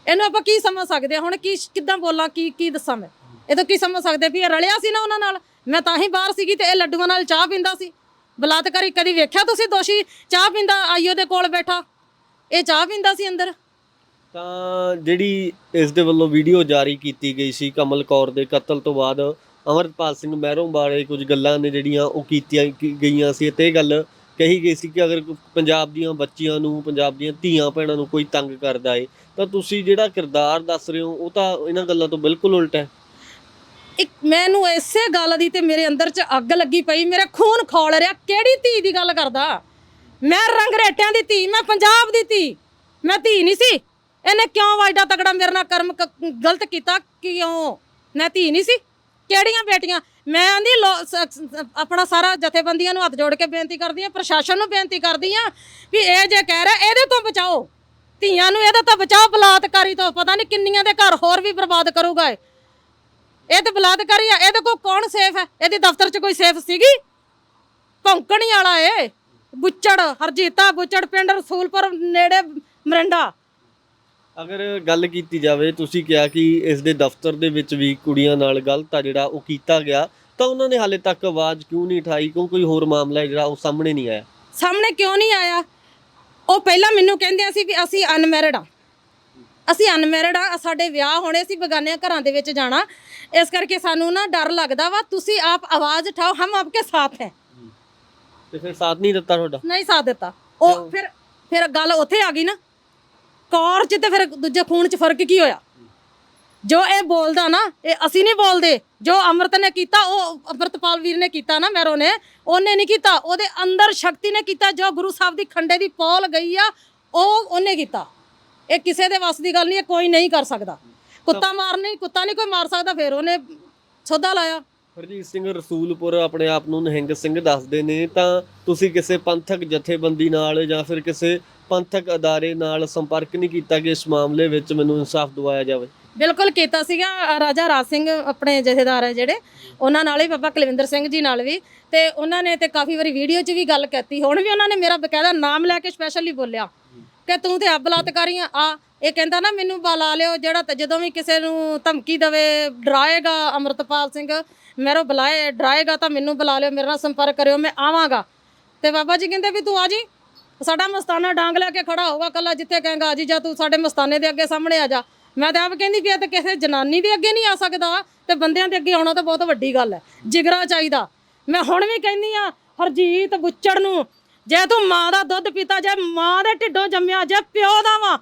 ਇਹਨੂੰ ਆਪਾਂ ਕੀ ਸਮਝ ਸਕਦੇ ਹਾਂ ਹੁਣ ਕੀ ਕਿੱਦਾਂ ਬੋਲਾਂ, ਕੀ ਕੀ ਦੱਸਾਂ ਮੈਂ? ਇਹ ਤਾਂ ਕੀ ਸਮਝ ਸਕਦੇ ਵੀ ਇਹ ਰਲਿਆ ਸੀ ਨਾ ਉਹਨਾਂ ਨਾਲ? ਮੈਂ ਤਾਂ ਹੀ ਬਾਹਰ ਸੀਗੀ ਤੇ ਇਹ ਲੱਡੂਆਂ ਨਾਲ ਚਾਹ ਪੀਂਦਾ ਸੀ। ਬਲਾਤਕਾਰੀ ਕਦੀ ਵੇਖਿਆ ਤੁਸੀਂ ਦੋਸ਼ੀ? ਚਾਹ ਪੀਂਦਾ ਆਈਓ ਦੇ ਕੋਲ ਬੈਠਾ। ਇਹ ਚਾਹ ਪੀਂਦਾ ਸੀ ਅੰਦਰ? ਤਾਂ ਜਿਹੜੀ ਇਸ ਦੇ ਵੱਲੋਂ ਵੀਡੀਓ ਜਾਰੀ ਕੀਤੀ ਗਈ ਸੀ ਕਮਲ ਕੌਰ ਦੇ ਕਤਲ ਤੋਂ ਬਾਅਦ, ਅਮਰਪਾਲ ਸਿੰਘ ਮਹਿਰੋਂ ਬਾਰੇ ਕੁਝ ਗੱਲਾਂ ਨੇ ਜਿਹੜੀਆਂ ਉਹ ਕੀਤੀਆਂ ਗਈਆਂ ਸੀ। ਤੇ ਇਹ ਗੱਲ ਕਹੀ ਗਈ ਸੀ ਕਿ ਅਗਰ ਪੰਜਾਬ ਦੀਆਂ ਬੱਚੀਆਂ ਨੂੰ, ਪੰਜਾਬ ਦੀਆਂ ਧੀਆਂ ਭੈਣਾਂ ਨੂੰ ਕੋਈ ਤੰਗ ਕਰਦਾ ਏ, ਤਾਂ ਤੁਸੀਂ ਜਿਹੜਾ ਕਿਰਦਾਰ ਦੱਸ ਰਹੇ ਹੋ, ਉਹ ਤਾਂ ਇਹਨਾਂ ਗੱਲਾਂ ਤੋਂ ਬਿਲਕੁਲ ਉਲਟ ਹੈ। ਇੱਕ ਮੈਨੂੰ ਇਸੇ ਗੱਲ ਦੀ ਤੇ ਮੇਰੇ ਅੰਦਰ 'ਚ ਅੱਗ ਲੱਗੀ ਪਈ, ਮੇਰਾ ਖੂਨ ਖੋਲ ਰਿਹਾ, ਕਿਹੜੀ ਧੀ ਦੀ ਗੱਲ ਕਰਦਾ? ਮੈਂ ਰੰਗਰੇਟਿਆਂ ਦੀ ਧੀ, ਮੈਂ ਪੰਜਾਬ ਦੀ ਧੀ, ਮੈਂ ਧੀ ਨਹੀਂ ਸੀ। ਇਹਨੇ ਕਿਉਂ ਵਾਇਦਾ ਤਗੜਾ ਮੇਰੇ ਨਾਲ ਕਰਮ ਗਲਤ ਕੀਤਾ, ਕਿਉਂ? ਮੈਂ ਧੀ ਨਹੀਂ ਸੀ। ਕਿਹੜੀਆਂ ਬੇਟੀਆਂ? ਮੈਂ ਆਂਦੀ ਆਪਣਾ ਸਾਰਾ ਜਥੇਬੰਦੀਆਂ ਨੂੰ ਹੱਥ ਜੋੜ ਕੇ ਬੇਨਤੀ ਕਰਦੀ ਆ ਪ੍ਰਸ਼ਾਸਨ ਨੂੰ ਬੇਨਤੀ ਕਰਦੀ ਆ ਵੀ ਇਹ ਜੇ ਕਹਿ ਰਿਹਾ, ਇਹਦੇ ਤੋਂ ਬਚਾਓ। ਧੀਆਂ ਨੂੰ ਇਹਦੇ ਤੋਂ ਬਚਾਓ, ਬਲਾਤਕਾਰੀ ਤੋਂ, ਪਤਾ ਨਹੀਂ ਕਿੰਨੀਆਂ ਦੇ ਘਰ ਹੋਰ ਵੀ ਬਰਬਾਦ ਕਰੂਗਾ ਇਹ। ਇਹ ਤਾਂ ਬਲਾਤਕਾਰੀ ਆ, ਇਹਦੇ ਕੋਲ ਕੌਣ ਸੇਫ ਹੈ? ਇਹਦੇ ਦਫ਼ਤਰ 'ਚ ਕੋਈ ਸੇਫ ਸੀਗੀ? ਭੌਂਕਣੀ ਵਾਲਾ ਏ ਬੁੱਚੜ, ਹਰਜੀਤਾ ਬੁੱਚੜ ਪਿੰਡ ਰਸੂਲਪੁਰ ਨੇੜੇ ਮਰਿੰਡਾ। ਅਗਰ ਗੱਲ ਕੀਤੀ ਜਾਵੇ ਤੁਸੀਂ ਕਿਹਾ ਕਿ ਇਸ ਦੇ ਦਫ਼ਤਰ ਦੇ ਵਿੱਚ ਵੀ ਕੁੜੀਆਂ ਨਾਲ ਗਲਤ ਆ ਜਿਹੜਾ ਉਹ ਕੀਤਾ ਗਿਆ ਤਾਂ ਉਹਨਾਂ ਨੇ ਹਾਲੇ ਤੱਕ ਆਵਾਜ਼ ਕਿਉਂ ਨਹੀਂ ਉਠਾਈ? ਕਿਉਂ ਕੋਈ ਹੋਰ ਮਾਮਲਾ ਹੈ ਜਿਹੜਾ ਉਹ ਸਾਹਮਣੇ ਨਹੀਂ ਆਇਆ? ਸਾਹਮਣੇ ਕਿਉਂ ਨਹੀਂ ਆਇਆ? ਉਹ ਪਹਿਲਾਂ ਮੈਨੂੰ ਕਹਿੰਦੇ ਸੀ ਵੀ ਅਸੀਂ ਅਨਮੈਰਿਡ ਆ। ਅਸੀਂ ਅਨਮੈਰਿਡ ਆ ਸਾਡੇ ਵਿਆਹ ਹੋਣੇ ਸੀ ਬਗਾਨਿਆਂ ਘਰਾਂ ਦੇ ਵਿੱਚ ਜਾਣਾ। ਇਸ ਕਰਕੇ ਸਾਨੂੰ ਨਾ ਡਰ ਲੱਗਦਾ ਵਾ ਤੁਸੀਂ ਆਪ ਆਵਾਜ਼ ਉਠਾਓ ਹਮ ਆਪਕੇ ਸਾਥ ਹੈ। ਤੇ ਫਿਰ ਸਾਥ ਨਹੀਂ ਦਿੱਤਾ ਤੁਹਾਡਾ? ਨਹੀਂ ਸਾਥ ਦਿੱਤਾ। ਉਹ ਫਿਰ ਫਿਰ ਗੱਲ ਉੱਥੇ ਆ ਗਈ ਨਾ। ਕੌਰ ਚ ਤੇ ਫਿਰ ਦੂਜੇ ਖੂਨ ਚ ਫ਼ਰਕ ਕੀ ਹੋਇਆ? ਜੋ ਇਹ ਬੋਲਦਾ ਨਾ, ਇਹ ਅਸੀਂ ਨਹੀਂ ਬੋਲਦੇ। ਜੋ ਅੰਮ੍ਰਿਤ ਨੇ ਕੀਤਾ, ਉਹ ਅੰਮ੍ਰਿਤਪਾਲ ਵੀਰ ਨੇ ਕੀਤਾ ਨਾ ਮੈਰੋ ਨੇ, ਉਹਨੇ ਨਹੀਂ ਕੀਤਾ। ਉਹਦੇ ਅੰਦਰ ਸ਼ਕਤੀ ਨੇ ਕੀਤਾ, ਜੋ ਗੁਰੂ ਸਾਹਿਬ ਦੀ ਖੰਡੇ ਦੀ ਪੌਲ ਗਈ ਆ, ਉਹ ਉਹਨੇ ਕੀਤਾ। ਇਹ ਕਿਸੇ ਦੇ ਵੱਸ ਦੀ ਗੱਲ ਨਹੀਂ, ਇਹ ਕੋਈ ਨਹੀਂ ਕਰ ਸਕਦਾ। ਕੁੱਤਾ ਮਾਰਨੀ, ਕੁੱਤਾ ਨਹੀਂ ਕੋਈ ਮਾਰ ਸਕਦਾ, ਫਿਰ ਉਹਨੇ ਸੋਧਾ ਲਾਇਆ। ਹਰਜੀਤ ਸਿੰਘ ਰਸੂਲਪੁਰ ਆਪਣੇ ਆਪ ਨੂੰ ਨਿਹੰਗ ਸਿੰਘ ਦੱਸਦੇ ਨੇ, ਤਾਂ ਤੁਸੀਂ ਕਿਸੇ ਪੰਥਕ ਜਥੇਬੰਦੀ ਨਾਲ ਜਾਂ ਫਿਰ ਕਿਸੇ ਪੰਥਕ ਅਦਾਰੇ ਨਾਲ ਸੰਪਰਕ ਨਹੀਂ ਕੀਤਾ ਕਿ ਇਸ ਮਾਮਲੇ ਵਿੱਚ ਮੈਨੂੰ ਇਨਸਾਫ ਦਿਵਾਇਆ ਜਾਵੇ? ਬਿਲਕੁਲ ਕੀਤਾ ਸੀਗਾ ਰਾਜਾ ਰਾਜ ਸਿੰਘ ਆਪਣੇ ਜਥੇਦਾਰ ਹੈ ਜਿਹੜੇ, ਉਹਨਾਂ ਨਾਲ ਵੀ, ਬਾਬਾ ਕੁਲਵਿੰਦਰ ਸਿੰਘ ਜੀ ਨਾਲ ਵੀ, ਤੇ ਉਹਨਾਂ ਨੇ ਤੇ ਕਾਫੀ ਵਾਰੀ ਵੀਡੀਓ 'ਚ ਵੀ ਗੱਲ ਕੀਤੀ ਹੁਣ ਵੀ ਉਹਨਾਂ ਨੇ ਮੇਰਾ ਬਕਾਇਦਾ ਨਾਮ ਲੈ ਕੇ ਸਪੈਸ਼ਲੀ ਬੋਲਿਆ ਕਿ ਤੂੰ ਤੇ ਬਲਾਤਕਾਰੀ ਆ ਇਹ ਕਹਿੰਦਾ ਨਾ ਮੈਨੂੰ ਬੁਲਾ ਲਿਓ, ਜਿਹੜਾ ਜਦੋਂ ਵੀ ਕਿਸੇ ਨੂੰ ਧਮਕੀ ਦਵੇ, ਡਰਾਏਗਾ ਅਮਰਤਪਾਲ ਸਿੰਘ ਮੇਰੋ ਬੁਲਾਏ, ਡਰਾਏਗਾ ਤਾਂ ਮੈਨੂੰ ਬੁਲਾ ਲਿਓ, ਮੇਰੇ ਨਾਲ ਸੰਪਰਕ ਕਰਿਓ, ਮੈਂ ਆਵਾਂਗਾ। ਤੇ ਬਾਬਾ ਜੀ ਕਹਿੰਦੇ ਵੀ ਤੂੰ ਆ ਜੀ। ਸਾਡਾ ਮਸਤਾਨਾ ਡਾਂਗ ਲੈ ਕੇ ਖੜਾ ਹੋਊਗਾ, ਕੱਲਾ ਜਿੱਥੇ ਕਹੇਗਾ ਜੀ, ਜਾਂ ਤੂੰ ਸਾਡੇ ਮਸਤਾਨੇ ਦੇ ਅੱਗੇ ਸਾਹਮਣੇ ਆ ਜਾ। ਮੈਂ ਤਾਂ ਆਪ ਕਹਿੰਦੀ ਵੀ ਇਹ ਤਾਂ ਕਿਸੇ ਜਨਾਨੀ ਦੇ ਅੱਗੇ ਨਹੀਂ ਆ ਸਕਦਾ, ਤੇ ਬੰਦਿਆਂ ਦੇ ਅੱਗੇ ਆਉਣਾ ਤਾਂ ਬਹੁਤ ਵੱਡੀ ਗੱਲ ਹੈ, ਜਿਗਰਾ ਚਾਹੀਦਾ। ਮੈਂ ਹੁਣ ਵੀ ਕਹਿੰਦੀ ਆ ਹਰਜੀਤ ਬੁੱਚੜ ਨੂੰ, ਜੇ ਤੂੰ ਮਾਂ ਦਾ ਦੁੱਧ ਪੀਤਾ, ਜੇ ਮਾਂ ਦੇ ਢਿੱਡੋਂ ਜੰਮਿਆ, ਜੇ ਪਿਓ ਦਾ ਵਾ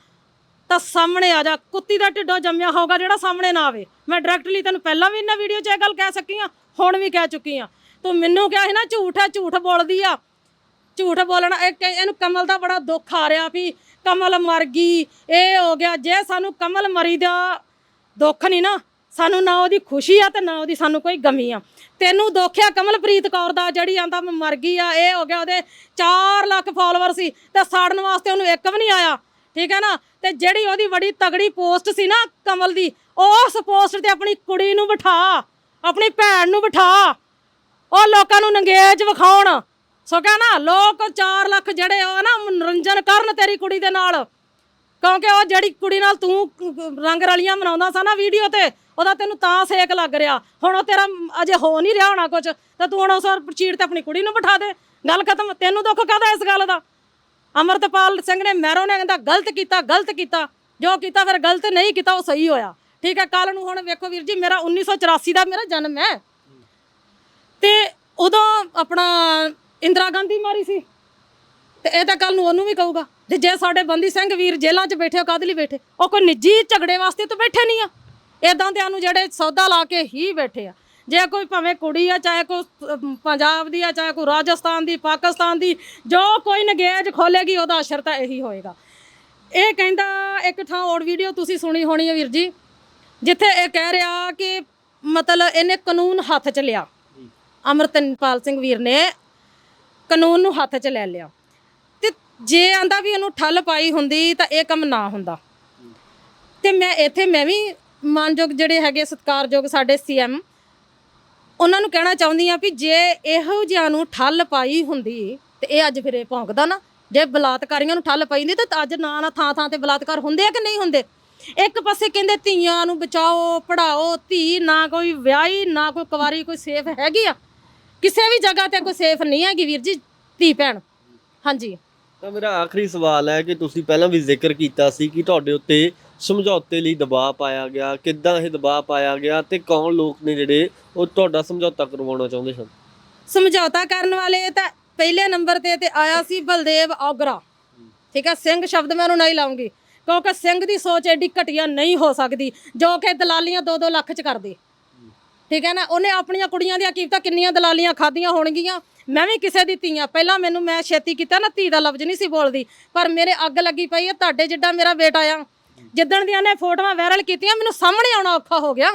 ਤਾਂ ਸਾਹਮਣੇ ਆ ਜਾ। ਕੁੱਤੀ ਦਾ ਢਿੱਡੋਂ ਜੰਮਿਆ ਹੋਊਗਾ ਜਿਹੜਾ ਸਾਹਮਣੇ ਨਾ ਆਵੇ। ਮੈਂ ਡਾਇਰੈਕਟਲੀ ਤੈਨੂੰ ਪਹਿਲਾਂ ਵੀ ਇਹਨਾਂ ਵੀਡੀਓ 'ਚ ਇਹ ਗੱਲ ਕਹਿ ਸਕੀ ਆ ਹੁਣ ਵੀ ਕਹਿ ਚੁੱਕੀ ਆ ਤੂੰ ਮੈਨੂੰ ਕਿਹਾ ਸੀ ਨਾ, ਝੂਠ ਹੈ, ਝੂਠ ਬੋਲਦੀ ਆ। ਝੂਠ ਬੋਲਣਾ, ਇਹ ਕਹਿ- ਇਹਨੂੰ ਕਮਲ ਦਾ ਬੜਾ ਦੁੱਖ ਆ ਰਿਹਾ ਵੀ ਕਮਲ ਮਰ ਗਈ, ਇਹ ਹੋ ਗਿਆ। ਜੇ ਸਾਨੂੰ ਕਮਲ ਮਰੀ ਦਾ ਦੁੱਖ ਨਹੀਂ ਨਾ, ਸਾਨੂੰ ਨਾ ਉਹਦੀ ਖੁਸ਼ੀ ਆ ਤੇ ਨਾ ਉਹਦੀ ਸਾਨੂੰ ਕੋਈ ਗਮੀ ਆ। ਤੈਨੂੰ ਦੁੱਖ ਆ ਕਮਲਪ੍ਰੀਤ ਕੌਰ ਦਾ, ਜਿਹੜੀ ਆਂਦਾ ਮੈਂ ਮਰ ਗਈ ਆ, ਇਹ ਹੋ ਗਿਆ ਉਹਦੇ 4 ਲੱਖ ਫਾਲੋਅਰ ਸੀ ਤੇ ਸਾੜਨ ਵਾਸਤੇ ਉਹਨੂੰ ਇੱਕ ਵੀ ਨਹੀਂ ਆਇਆ। ਠੀਕ ਹੈ ਨਾ? ਤੇ ਜਿਹੜੀ ਉਹਦੀ ਬੜੀ ਤਗੜੀ ਪੋਸਟ ਸੀ ਨਾ ਕਮਲ ਦੀ, ਉਸ ਪੋਸਟ ਤੇ ਆਪਣੀ ਕੁੜੀ ਨੂੰ ਬਿਠਾ, ਆਪਣੀ ਭੈਣ ਨੂੰ ਬਿਠਾ, ਉਹ ਲੋਕਾਂ ਨੂੰ ਨੰਗੇਜ ਵਿਖਾਉਣ। ਸੋ ਕਹਾਂ ਲੋਕ 4 ਲੱਖ ਜਿਹੜੇ ਉਹ ਨਾ, ਮਨੋਰੰਜਨ ਕਰਨ ਤੇਰੀ ਕੁੜੀ ਦੇ ਨਾਲ। ਕਿਉਂਕਿ ਉਹ ਜਿਹੜੀ ਕੁੜੀ ਨਾਲ ਤੂੰ ਰੰਗ ਰਲੀਆਂ ਮਨਾਉਂਦਾ ਸੀ ਨਾ ਵੀਡੀਓ ਤੇ, ਉਹਦਾ ਤੈਨੂੰ ਤਾਂ ਸੇਕ ਲੱਗ ਰਿਹਾ। ਹੁਣ ਉਹ ਤੇਰਾ ਅਜੇ ਹੋ ਨਹੀਂ ਰਿਹਾ ਹੋਣਾ ਕੁਝ ਤਾਂ ਤੂੰ ਹੁਣ ਉਸ ਚੀੜ ਤੇ ਆਪਣੀ ਕੁੜੀ ਨੂੰ ਬਿਠਾ ਦੇ। ਗੱਲ ਖਤਮ, ਤੈਨੂੰ ਦੁੱਖ ਕਾਹਦਾ ਇਸ ਗੱਲ ਦਾ? ਅਮਰਤਪਾਲ ਸਿੰਘ ਨੇ ਮੈਰੋ ਨੇ ਕਹਿੰਦਾ, ਗਲਤ ਕੀਤਾ ਗਲਤ ਕੀਤਾ। ਜੋ ਕੀਤਾ ਫਿਰ ਗਲਤ ਨਹੀਂ ਕੀਤਾ, ਉਹ ਸਹੀ ਹੋਇਆ। ਠੀਕ ਹੈ ਕੱਲ ਨੂੰ ਹੁਣ ਵੇਖੋ ਵੀਰ ਜੀ, ਮੇਰਾ 1984 ਦਾ ਮੇਰਾ ਜਨਮ ਹੈ। ਤੇ ਉਦੋਂ ਆਪਣਾ ਇੰਦਰਾ ਗਾਂਧੀ ਮਾਰੀ ਸੀ। ਤੇ ਇਹ ਤਾਂ ਕੱਲ ਨੂੰ ਉਹਨੂੰ ਵੀ ਕਹੂਗਾ ਤੇ ਜੇ ਸਾਡੇ ਬੰਦੀ ਸਿੰਘ ਵੀਰ ਜੇਲ੍ਹਾਂ 'ਚ ਬੈਠੇ, ਉਹ ਕਾਹਦੇ ਲਈ ਬੈਠੇ? ਉਹ ਕੋਈ ਨਿੱਜੀ ਝਗੜੇ ਵਾਸਤੇ ਤਾਂ ਬੈਠੇ ਨਹੀਂ ਆ। ਇਦਾਂ ਦੇ ਨੂੰ ਜਿਹੜੇ ਸੌਦਾ ਲਾ ਕੇ ਹੀ ਬੈਠੇ ਆ। ਜੇ ਕੋਈ ਭਾਵੇਂ ਕੁੜੀ ਆ, ਚਾਹੇ ਕੋਈ ਪੰਜਾਬ ਦੀ ਆ, ਚਾਹੇ ਕੋਈ ਰਾਜਸਥਾਨ ਦੀ, ਪਾਕਿਸਤਾਨ ਦੀ, ਜੋ ਕੋਈ ਨਗੇਜ ਖੋਲੇਗੀ, ਉਹਦਾ ਅਸਰ ਤਾਂ ਇਹੀ ਹੋਏਗਾ। ਇਹ ਕਹਿੰਦਾ ਇੱਕ ਥਾਂ ਹੋਰ ਵੀਡੀਓ ਤੁਸੀਂ ਸੁਣੀ ਹੋਣੀ ਹੈ ਵੀਰ ਜੀ, ਜਿੱਥੇ ਇਹ ਕਹਿ ਰਿਹਾ ਕਿ ਮਤਲਬ ਇਹਨੇ ਕਾਨੂੰਨ ਹੱਥ 'ਚ ਲਿਆ। ਅਮਰਤਨਪਾਲ ਸਿੰਘ ਵੀਰ ਨੇ ਕਾਨੂੰਨ ਨੂੰ ਹੱਥ 'ਚ ਲੈ ਲਿਆ। ਤੇ ਜੇ ਆਂਦਾ ਵੀ ਉਹਨੂੰ ਠੱਲ ਪਾਈ ਹੁੰਦੀ, ਤਾਂ ਇਹ ਕੰਮ ਨਾ ਹੁੰਦਾ। ਤੇ ਮੈਂ ਇੱਥੇ ਮੈਂ ਵੀ ਮਾਨਯੋਗ ਜਿਹੜੇ ਹੈਗੇ ਸਤਿਕਾਰਯੋਗ ਸਾਡੇ ਸੀਐਮ ਉਹਨਾਂ ਨੂੰ ਕਹਿਣਾ ਚਾਹੁੰਦੀ ਆ ਵੀ ਜੇ ਇਹੋ ਜਿਹਾ ਨੂੰ ਠੱਲ ਪਾਈ ਹੁੰਦੀ, ਤੇ ਇਹ ਅੱਜ ਫਿਰ ਇਹ ਭੌਂਕਦਾ ਨਾ। ਜੇ ਬਲਾਤਕਾਰੀਆਂ ਨੂੰ ਠੱਲ ਪਈ ਹੁੰਦੀ, ਤਾਂ ਅੱਜ ਨਾ ਨਾ ਥਾਂ ਥਾਂ ਤੇ ਬਲਾਤਕਾਰ ਹੁੰਦੇ ਆ ਕਿ ਨਹੀਂ ਹੁੰਦੇ? ਇੱਕ ਪਾਸੇ ਕਹਿੰਦੇ ਧੀਆਂ ਨੂੰ ਬਚਾਓ ਪੜਾਓ ਧੀ ਨਾ ਕੋਈ ਵਿਆਹੀ, ਨਾ ਕੋਈ ਕੁਵਾਰੀ, ਕੋਈ ਸੇਫ ਹੈਗੀ ਆ। ਕਿਸੇ ਵੀ ਜਗ੍ਹਾ ਤੇ ਕੋਈ ਸੇਫ ਨਹੀਂ ਹੈਗੀ ਵੀਰ ਜੀ, ਧੀ ਭੈਣ। ਹਾਂਜੀ। ਤਾਂ ਮੇਰਾ ਆਖਰੀ ਸਵਾਲ ਹੈ ਕਿ ਤੁਸੀਂ ਪਹਿਲਾਂ ਵੀ ਜ਼ਿਕਰ ਕੀਤਾ ਸੀ ਕਿ ਤੁਹਾਡੇ ਉੱਤੇ ਸਮਝੌਤੇ ਲਈ ਦਬਾਅ ਪਾਇਆ ਗਿਆ, ਕਿੱਦਾਂ ਇਹ ਦਬਾਅ ਪਾਇਆ ਗਿਆ ਤੇ ਕੌਣ ਲੋਕ ਨੇ ਜਿਹੜੇ ਉਹ ਤੁਹਾਡਾ ਸਮਝੌਤਾ ਕਰਵਾਉਣਾ ਚਾਹੁੰਦੇ ਸਨ? ਸਮਝੌਤਾ ਕਰਨ ਵਾਲੇ ਤਾਂ ਪਹਿਲੇ ਨੰਬਰ ਤੇ ਤੇ ਆਇਆ ਸੀ ਬਲਦੇਵ ਔਗਰਾ। ਠੀਕ ਹੈ ਸਿੰਘ ਸ਼ਬਦ ਮੈਂ ਉਹਨੂੰ ਨਹੀਂ ਲਾਉਂਗੀ, ਕਿਉਂਕਿ ਸਿੰਘ ਦੀ ਸੋਚ ਐਡੀ ਘਟੀਆ ਨਹੀਂ ਹੋ ਸਕਦੀ, ਜੋ ਕਿ ਦਲਾਲੀਆਂ 2-2 ਲੱਖ ਚ ਕਰਦੇ। ਠੀਕ ਹੈ ਨਾ, ਉਹਨੇ ਆਪਣੀਆਂ ਕੁੜੀਆਂ ਦੀਆਂ ਕੀਮਤਾਂ ਕਿੰਨੀਆਂ ਦਲਾਲੀਆਂ ਖਾਧੀਆਂ ਹੋਣਗੀਆਂ, ਮੈਂ ਵੀ ਕਿਸੇ ਦੀ ਧੀਆਂ ਪਹਿਲਾਂ ਮੈਨੂੰ ਮੈਂ ਛੇਤੀ ਕੀਤਾ ਨਾ, ਧੀ ਦਾ ਲਫ਼ਜ਼ ਨਹੀਂ ਸੀ ਬੋਲਦੀ, ਪਰ ਮੇਰੇ ਅੱਗ ਲੱਗੀ ਪਈ ਹੈ ਤੁਹਾਡੇ ਜਿੱਡਾ ਮੇਰਾ ਬੇਟਾ ਆ। ਜਿੱਦਣ ਦੀਆਂ ਨੇ ਫੋਟੋਆਂ ਵਾਇਰਲ ਕੀਤੀਆਂ, ਮੈਨੂੰ ਸਾਹਮਣੇ ਆਉਣਾ ਔਖਾ ਹੋ ਗਿਆ।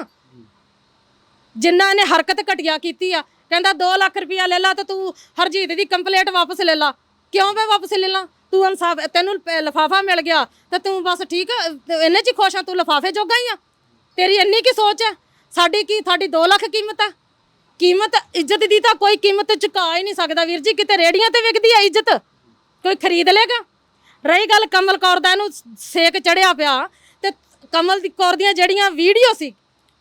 ਜਿੰਨਾ ਨੇ ਹਰਕਤ ਘਟਿਆ ਕੀਤੀ ਆ, ਕਹਿੰਦਾ 2 ਲੱਖ ਰੁਪਇਆ ਲੈ ਲਾ ਤੇ ਤੂੰ ਹਰਜੀਤ ਦੀ ਕੰਪਲੇਂਟ ਵਾਪਸ ਲੈ ਲਾ। ਕਿਉਂ ਮੈਂ ਵਾਪਸ ਲੈ ਲਾਂ? ਤੂੰ ਇਨਸਾਫ, ਤੈਨੂੰ ਲਫਾਫਾ ਮਿਲ ਗਿਆ, ਤੇ ਤੂੰ ਬਸ ਠੀਕ ਇੰਨੇ ਚ ਖੁਸ਼ ਆ, ਤੂੰ ਲਫਾਫੇ ਜੋਗਾ ਹੀ ਆ। ਤੇਰੀ ਇੰਨੀ ਕੀ ਸੋਚ ਹੈ ਸਾਡੀ ਕੀ ਤੁਹਾਡੀ 2 ਲੱਖ ਕੀਮਤ ਆ? ਕੀਮਤ ਇੱਜ਼ਤ ਦੀ ਤਾਂ ਕੋਈ ਕੀਮਤ ਚੁਕਾ ਹੀ ਨਹੀਂ ਸਕਦਾ। ਵੀਰ ਜੀ, ਕਿਤੇ ਰੇੜੀਆਂ ਤੇ ਵਿਕਦੀ ਆ ਇੱਜ਼ਤ? ਕੋਈ ਖਰੀਦ ਲੇਗਾ ਰਹੀ ਗੱਲ ਕਮਲ ਕੌਰ ਦਾ ਇਹਨੂੰ ਸੇਕ ਚੜਿਆ ਪਿਆ। ਤੇ ਕਮਲ ਦੀ ਕੌਰ ਦੀਆਂ ਜਿਹੜੀਆਂ ਵੀਡੀਓ ਸੀ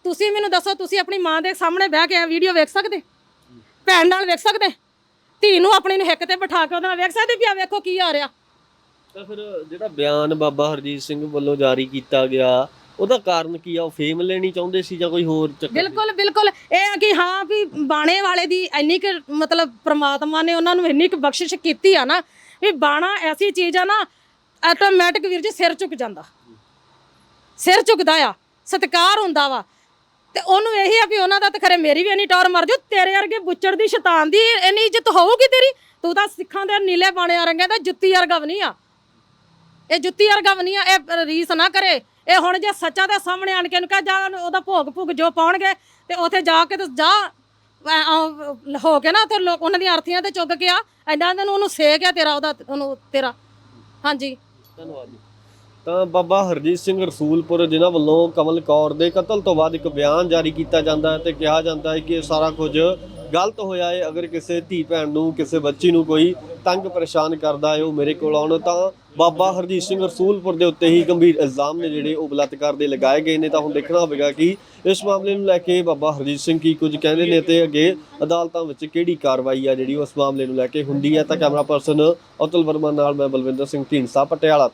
ਤੁਸੀਂ ਮੈਨੂੰ ਦੱਸੋ ਤੁਸੀਂ ਆਪਣੀ ਮਾਂ ਦੇ ਸਾਹਮਣੇ ਬਹਿ ਕੇ ਇਹ ਵੀਡੀਓ ਵੇਖ ਸਕਦੇ? ਭੈਣ ਨਾਲ ਵੇਖ ਸਕਦੇ? ਧੀ ਨੂੰ ਆਪਣੀ ਨੂੰ ਹਿੱਕ ਤੇ ਬਿਠਾ ਕੇ ਉਹਦੇ ਨਾਲ ਵੇਖ ਸਕਦੇ ਵੀ ਆ ਵੇਖੋ ਕੀ ਆ ਰਿਹਾ। ਤਾਂ ਫਿਰ ਜਿਹੜਾ ਬਿਆਨ ਬਾਬਾ ਹਰਜੀਤ ਸਿੰਘ ਵੱਲੋਂ ਜਾਰੀ ਕੀਤਾ ਗਿਆ ਉਹਦਾ ਕਾਰਨ ਕੀ ਆ? ਉਹ ਫੇਮ ਲੈਣੀ ਚਾਹੁੰਦੇ ਸੀ ਜਾਂ ਕੋਈ ਹੋਰ ਚੱਕਰ? ਬਿਲਕੁਲ ਬਿਲਕੁਲ। ਇਹ ਆ ਕਿ ਹਾਂ ਵੀ ਬਾਣੇ ਵਾਲੇ ਦੀ ਇੰਨੀ ਕੁ ਮਤਲਬ ਪ੍ਰਮਾਤਮਾ ਨੇ ਉਹਨਾਂ ਨੂੰ ਇੰਨੀ ਕੁ ਬਖਸ਼ਿਸ਼ ਕੀਤੀ ਆ ਨਾ ਵੀ ਬਾਣਾ ਐਸੀ ਚੀਜ਼ ਆ ਨਾ ਆਟੋਮੈਟਿਕ ਵੀਰ ਜੀ ਸਿਰ ਝੁਕ ਜਾਂਦਾ। ਸਿਰ ਝੁਕਦਾ ਆ, ਸਤਿਕਾਰ ਹੁੰਦਾ ਵਾ। ਤੇ ਉਹਨੂੰ ਇਹੀ ਆ ਵੀ ਉਹਨਾਂ ਦਾ ਤਾਂ ਖਰੇ ਮੇਰੀ ਵੀ ਇੰਨੀ ਟੌਰ ਮਰ ਜੂ ਤੇਰੇ ਵਰਗੇ ਬੁੱਚੜ ਦੀ ਸ਼ੈਤਾਨ ਦੀ ਇੰਨੀ ਇੱਜ਼ਤ ਹੋਊਗੀ ਤੇਰੀ? ਤੂੰ ਤਾਂ ਸਿੱਖਾਂ ਦੇ ਨੀਲੇ ਬਾਣੇ ਵਰਗੇ ਦਾ ਜੁੱਤੀ ਵਰਗਾ ਵੀ ਨਹੀਂ ਆ। ਇਹ ਜੁੱਤੀ ਵਰਗਾ ਵੀ ਨਹੀਂ ਆ, ਇਹ ਰੀਸ ਨਾ ਕਰੇ। ਇਹ ਹੁਣ ਜੇ ਸੱਚਾ ਦੇ ਸਾਹਮਣੇ ਆਣ ਕੇ ਇਹਨੂੰ ਕਹ ਜਾ, ਉਹਦਾ ਭੋਗ ਭੁਗ ਜੋ ਪਾਉਣਗੇ, ਤੇ ਉੱਥੇ ਜਾ ਕੇ ਤੇ ਜਾ ਐਂ ਆਹ ਹੋ ਕੇ ਨਾ ਤੇ ਲੋਕ ਉਹਨਾਂ ਦੀਆਂ ਅਰਥੀਆਂ ਤੇ ਚੁੱਕ ਕੇ ਆ ਐਡਾ ਨੂੰ ਉਹਨੂੰ ਸੇਕ ਆ ਤੇਰਾ, ਉਹਦਾ ਉਹਨੂੰ ਤੇਰਾ। ਹਾਂਜੀ। ਧੰਨਵਾਦ ਜੀ। ਤਾਂ ਬਾਬਾ ਹਰਜੀਤ ਸਿੰਘ ਰਸੂਲਪੁਰ, ਜਿਨ੍ਹਾਂ ਵੱਲੋਂ ਕਮਲ ਕੌਰ ਦੇ ਕਤਲ ਤੋਂ ਬਾਅਦ ਇੱਕ ਬਿਆਨ ਜਾਰੀ ਕੀਤਾ ਜਾਂਦਾ ਹੈ ਤੇ ਕਿਹਾ ਜਾਂਦਾ ਹੈ ਕਿ ਇਹ ਸਾਰਾ ਕੁਝ ਗਲਤ ਹੋਇਆ ਹੈ। ਅਗਰ ਕਿਸੇ ਧੀ ਭੈਣ ਨੂੰ, ਕਿਸੇ ਬੱਚੀ ਨੂੰ ਕੋਈ ਤੰਗ ਪਰੇਸ਼ਾਨ ਕਰਦਾ ਹੈ, ਉਹ ਮੇਰੇ ਕੋਲ ਆਉਣ ਤਾਂ ਬਾਬਾ ਹਰਜੀਤ ਸਿੰਘ ਰਸੂਲਪੁਰ ਦੇ ਉੱਤੇ ਹੀ ਗੰਭੀਰ ਇਲਜ਼ਾਮ ਨੇ ਜਿਹੜੇ ਉਹ ਬਲਾਤਕਾਰ ਦੇ ਲਗਾਏ ਗਏ ਨੇ। ਤਾਂ ਹੁਣ ਦੇਖਣਾ ਹੋਵੇਗਾ ਕਿ ਇਸ ਮਾਮਲੇ ਨੂੰ ਲੈ ਕੇ ਬਾਬਾ ਹਰਜੀਤ ਸਿੰਘ ਕੀ ਕੁਝ ਕਹਿੰਦੇ ਨੇ ਤੇ ਅੱਗੇ ਅਦਾਲਤਾਂ ਵਿੱਚ ਕਿਹੜੀ ਕਾਰਵਾਈ ਆ ਜਿਹੜੀ ਉਸ ਮਾਮਲੇ ਨੂੰ ਲੈ ਕੇ ਹੁੰਦੀ ਹੈ। ਤਾਂ ਕੈਮਰਾ ਪਰਸਨ ਅਤੁਲ ਵਰਮਾ ਨਾਲ ਮੈਂ ਬਲਵਿੰਦਰ ਸਿੰਘ, ਢੀਂਡਸਾ ਪਟਿਆਲਾ